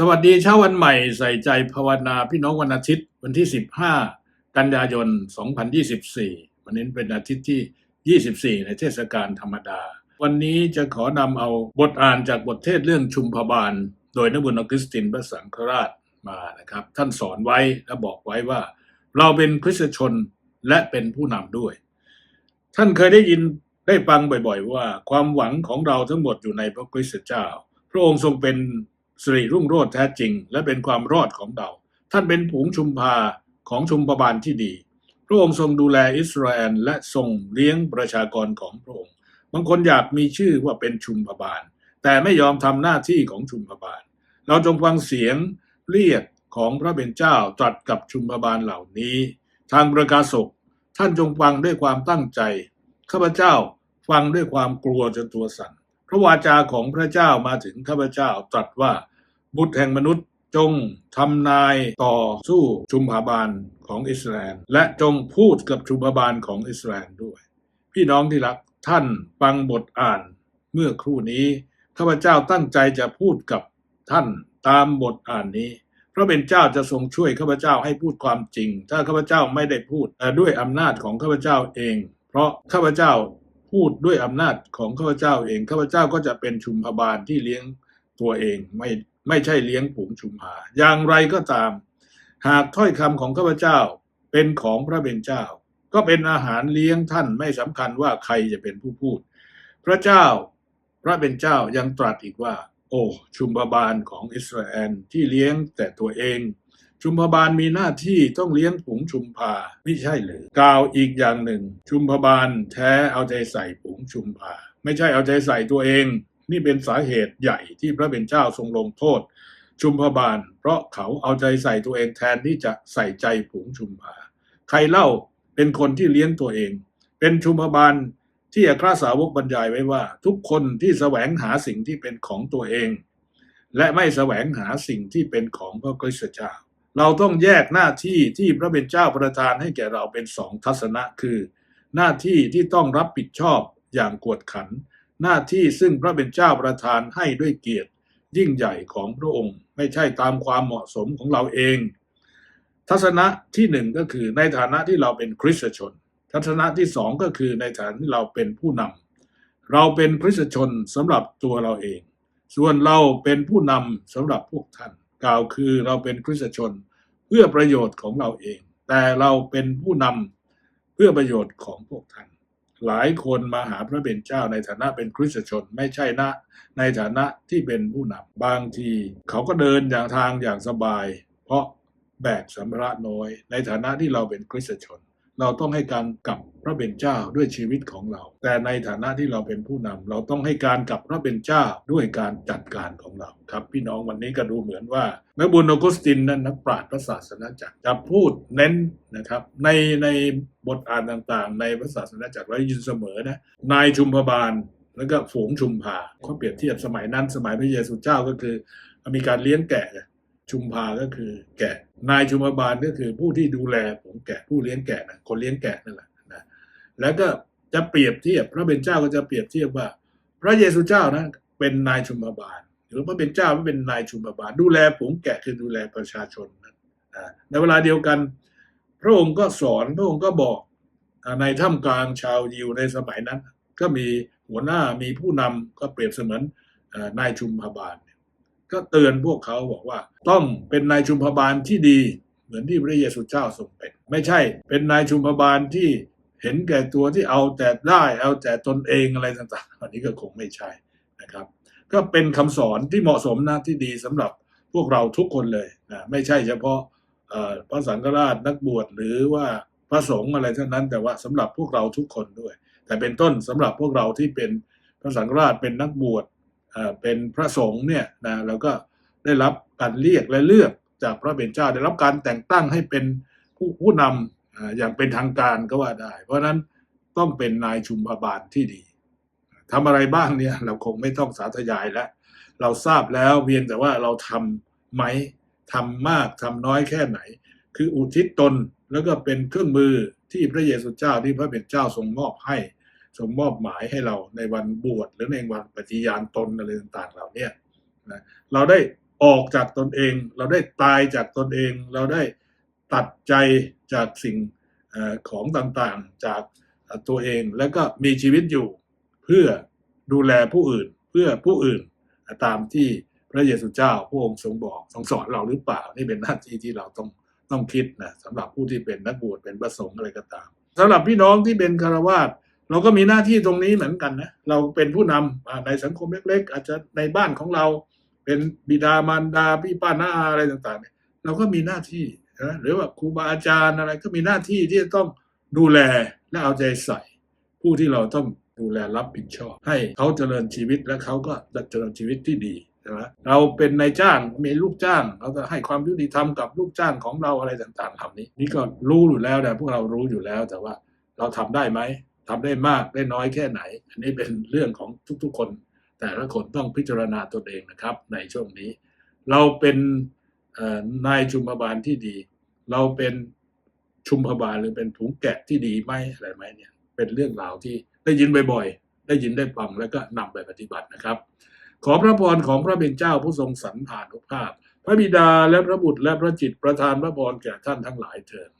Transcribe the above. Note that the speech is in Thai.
สวัสดีเช้าวันใหม่ใส่ใจภาวนาพี่น้องวันอาทิตย์ วันที่ 15 กันยายน 2024 วันนี้เป็นอาทิตย์ที่ 24 ในเทศกาลธรรมดา วันนี้จะขอนำเอาบทอ่านจากบทเทศเรื่องชุมพบาล โดยนบุญคริสตินพระสังฆราชมานะครับ ท่านสอนไว้และบอกไว้ว่า เราเป็นคริสชนและเป็นผู้นำด้วย ท่านเคยได้ยินได้ฟังบ่อยๆ ว่า ความหวังของเราทั้งหมดอยู่ในพระคริสตเจ้า พระองค์ทรงเป็น สิริรุ่งโรจน์แท้จริง และเป็นความรอดของเรา ท่านเป็นผงชุมพาของชุมพบาลที่ดี พระองค์ทรงดูแลอิสราเอลและทรงเลี้ยงประชากรของพระองค์ บางคนอยากมีชื่อว่าเป็นชุมพบาล แต่ไม่ยอมทำหน้าที่ของชุมพบาล เราจงฟังเสียงเรียกของพระเป็นเจ้าตรัสกับชุมพบาลเหล่านี้ ทางประกาศกท่านจงฟังด้วยความตั้งใจ ข้าพเจ้าฟังด้วยความกลัวจนตัวสั่น พระวาจาของพระเจ้ามาถึงข้าพเจ้าตรัสว่า บุตรแห่งมนุษย์จงทำนายต่อสู้ชุมพบาลของอิสราเอลและจงพูดกับชุมพบาลของอิสราเอลด้วย พี่น้องที่รักท่านฟังบทอ่านเมื่อครู่นี้ข้าพเจ้าตั้งใจจะพูดกับท่านตามบทอ่านนี้พระเป็นเจ้าจะทรงช่วยข้าพเจ้าให้พูดความจริง ถ้าข้าพเจ้าไม่ได้พูดด้วยอำนาจของข้าพเจ้าเอง เพราะข้าพเจ้า พูดด้วยอำนาจของข้าพเจ้าเองข้าพเจ้าก็จะเป็นชุมพบาลที่เลี้ยงตัวเองไม่ไม่ใช่เลี้ยงผงชุมพาอย่างไรก็ตาม หากถ้อยคำของข้าพเจ้าเป็นของพระเป็นเจ้า ก็เป็นอาหารเลี้ยงท่านไม่สำคัญว่าใครจะเป็นผู้พูด พระเจ้าพระเป็นเจ้ายังตรัสอีกว่า โอ้ชุมพบาลของอิสราเอลที่เลี้ยงแต่ตัวเอง ชุมพบาลมีหน้าที่ต้องเลี้ยงผงชุมพาไม่ใช่หรือกล่าวอีกอย่างหนึ่ง ชุมพบาลแท้เอาใจใส่ผงชุมพา ไม่ใช่เอาใจใส่ตัวเอง นี่เป็นสาเหตุใหญ่ที่พระเป็นเจ้าทรงลงโทษ ชุมพบาล เพราะเขาเอาใจใส่ตัวเองแทนที่จะใส่ใจผงชุมพา ใครเล่าเป็นคนที่เลี้ยงตัวเอง เป็นชุมพบาลที่อัครสาวกบรรยายไว้ว่า ทุกคนที่แสวงหาสิ่งที่เป็นของตัวเอง และไม่แสวงหาสิ่งที่เป็นของพระคริสตเจ้า เราต้องแยกหน้าที่ที่พระเป็นเจ้าประทานให้แก่เราเป็นสองทัศนะคือ หน้าที่ที่ต้องรับผิดชอบอย่างกวดขัน หน้าที่ซึ่งพระเป็นเจ้าประทานให้ด้วยเกียรติ ยิ่งใหญ่ของพระองค์ ไม่ใช่ตามความเหมาะสมของเราเอง ทัศนะที่หนึ่งก็คือในฐานะที่เราเป็นคริสตชน ทัศนะที่สองก็คือในฐานะที่เราเป็นผู้นำเราเป็นคริสตชนสำหรับตัวเราเอง ส่วนเราเป็นผู้นำสำหรับพวกท่าน กล่าวคือเราเป็นคริสตชน เพื่อประโยชน์ของเราเอง แต่เราเป็นผู้นำเพื่อประโยชน์ของพวกท่านหลายคนมาหาพระเป็นเจ้าในฐานะเป็นคริสตชนไม่ใช่นะ ในฐานะที่เป็นผู้นำบางที เขาก็เดินอย่างทางอย่างสบาย เพราะแบกสัมภาระน้อย ในฐานะที่เราเป็นคริสตชน เราต้องให้การกับพระเป็นเจ้าด้วยชีวิตของเรา แต่ในฐานะที่เราเป็นผู้นำเราต้องให้การกับพระเป็นเจ้าด้วยการจัดการของเราครับ พี่น้องวันนี้ก็ดูเหมือนว่านักบุญออกุสตินนั้นนักปราชญ์พระศาสนาจักรจะพูดเน้นนะครับ ในในบทอ่านต่างๆ ในพระศาสนาจักรเราได้ยินเสมอนะนายชุมพบาลแล้วก็ฝูงชุมพาเขาเปรียบเทียบสมัยนั้นสมัยพระเยซูเจ้าก็คือมีการเลี้ยงแกะ ชุมพาก็คือแกะ นายชุมพบาลก็คือผู้ที่ดูแลผงแกะผู้เลี้ยงแกะนะคนเลี้ยงแกะนั่นแหละนะแล้วก็จะเปรียบเทียบพระเป็นเจ้าก็จะเปรียบเทียบว่า พระเยซูเจ้านะเป็นนายชุมพบาล หรือพระเป็นเจ้าไม่เป็นนายชุมพบาล ดูแลผงแกะคือดูแลประชาชนนะในเวลาเดียวกัน พระองค์ก็สอนพระองค์ก็บอกในท่ามกลางชาวยิวในสมัยนั้น ก็มีหัวหน้ามีผู้นำก็เปรียบเสมือนนายชุมพบาล ก็เตือนพวกเขาบอกว่า ต้องเป็นนายชุมพบาลที่ดี เหมือนที่พระเยซูเจ้าทรงเป็น ไม่ใช่เป็นนายชุมพบาลที่เห็นแก่ตัวที่เอาแต่ได้เอาแต่ตนเองอะไรต่างๆอันนี้ก็คงไม่ใช่นะครับ ก็เป็นคำสอนที่เหมาะสมนะที่ดีสำหรับพวกเราทุกคนเลยนะไม่ใช่เฉพาะพระสังฆราชนักบวชหรือว่าพระสงฆ์อะไรเท่านั้น แต่ว่าสำหรับพวกเราทุกคนด้วย แต่เป็นต้นสำหรับพวกเราที่เป็นพระสังฆราชเป็นนักบวช เป็นพระสงฆ์เนี่ยนะแล้วก็ได้รับการเรียกและเลือกจากพระเป็นเจ้าได้รับการแต่งตั้งให้เป็นผู้ผู้นำอย่างเป็นทางการก็ว่าได้ เพราะนั้นต้องเป็นนายชุมพบาลที่ดีทำอะไรบ้างเนี่ยเราคงไม่ต้องสาธยายแล้ว เราทราบแล้วเพียงแต่ว่าเราทำไหมทำมากทำน้อยแค่ไหน คืออุทิศตนแล้วก็เป็นเครื่องมือที่พระเยซูเจ้าที่พระเป็นเจ้าทรงมอบให้ ทรงมอบหมายให้เราในวันบวชหรือในวันปฏิญาณตนอะไรต่างๆเหล่านี้นะเราได้ออกจากตนเอง เราได้ตายจากตนเอง เราได้ตัดใจจากสิ่งของต่างๆจากตัวเองแล้วก็มีชีวิตอยู่เพื่อดูแลผู้อื่นเพื่อผู้อื่นตามที่พระเยซูเจ้าพระองค์ทรงบอกทรงสอนเราหรือเปล่า นี่เป็นหน้าที่ที่เราต้องต้องคิดนะสำหรับผู้ที่เป็นนักบวชเป็นพระสงฆ์อะไรก็ตามสำหรับพี่น้องที่เป็นคารวาส เราก็มีหน้าที่ตรงนี้เหมือนกันนะเราเป็นผู้นำอ่าในสังคมเล็ก ๆ อาจจะในบ้านของเราเป็นบิดามารดาพี่ป้าน้าอะไรต่างๆเนี่ยเราก็มีหน้าที่นะหรือว่าครูบาอาจารย์อะไรก็มีหน้าที่ที่จะต้องดูแลและเอาใจใส่ ผู้ที่เราต้องดูแลรับผิดชอบ ให้เขาเจริญชีวิตและเขาก็เจริญชีวิตที่ดีใช่ไหมเราเป็นนายจ้างมีลูกจ้าง เราก็ให้ความยุติธรรมกับลูกจ้างของเราอะไรต่างๆเหล่านี้ นี่ก็รู้อยู่แล้วนะพวกเรารู้อยู่แล้วแต่ว่าเราทำได้ไหม ทำได้มากได้น้อยแค่ไหน อันนี้เป็นเรื่องของทุกๆคน แต่ละคนต้องพิจารณาตนเองนะครับ ในช่วงนี้ เราเป็นนายชุมพบาลที่ดี เราเป็นชุมพบาลหรือเป็นถุงแกะที่ดีไหมอะไรไหมเนี่ยเป็นเรื่องราวที่ได้ยินบ่อยๆ ได้ยินได้ฟังแล้วก็นำไปปฏิบัตินะครับ ขอพระพรของพระเป็นเจ้าผู้ทรงสรรผ่านุภาพ พระบิดาและพระบุตรและพระจิตประทานพระพรแก่ท่านทั้งหลายเถิด